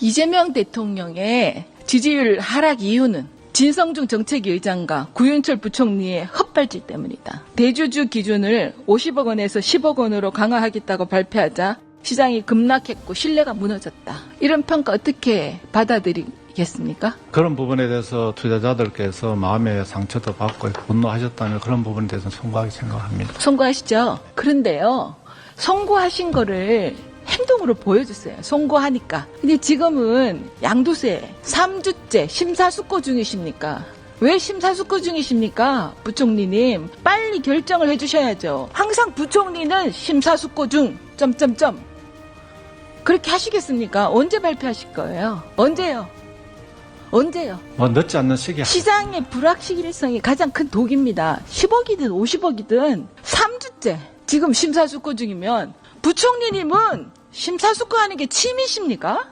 이재명 대통령의 지지율 하락 이유는 진성중 정책위 의장과 구윤철 부총리의 헛발질 때문이다. 대주주 기준을 50억 원에서 10억 원으로 강화하겠다고 발표하자 시장이 급락했고 신뢰가 무너졌다. 이런 평가 어떻게 받아들이겠습니까? 그런 부분에 대해서 투자자들께서 마음의 상처도 받고 분노하셨다면 그런 부분에 대해서는 송구하게 생각합니다. 송구하시죠? 그런데요, 송구하신 거를 행동으로 보여주세요. 송구하니까. 근데 지금은 양도세 3주째 심사숙고 중이십니까? 왜 심사숙고 중이십니까? 부총리님, 빨리 결정을 해주셔야죠. 항상 부총리는 심사숙고 중, 점점점. 그렇게 하시겠습니까? 언제 발표하실 거예요? 언제요? 언제요? 뭐 늦지 않는 시기에 시장의 불확실성이 가장 큰 독입니다. 10억이든 50억이든 3주째 지금 심사숙고 중이면 부총리님은 심사숙고하는 게 취미십니까?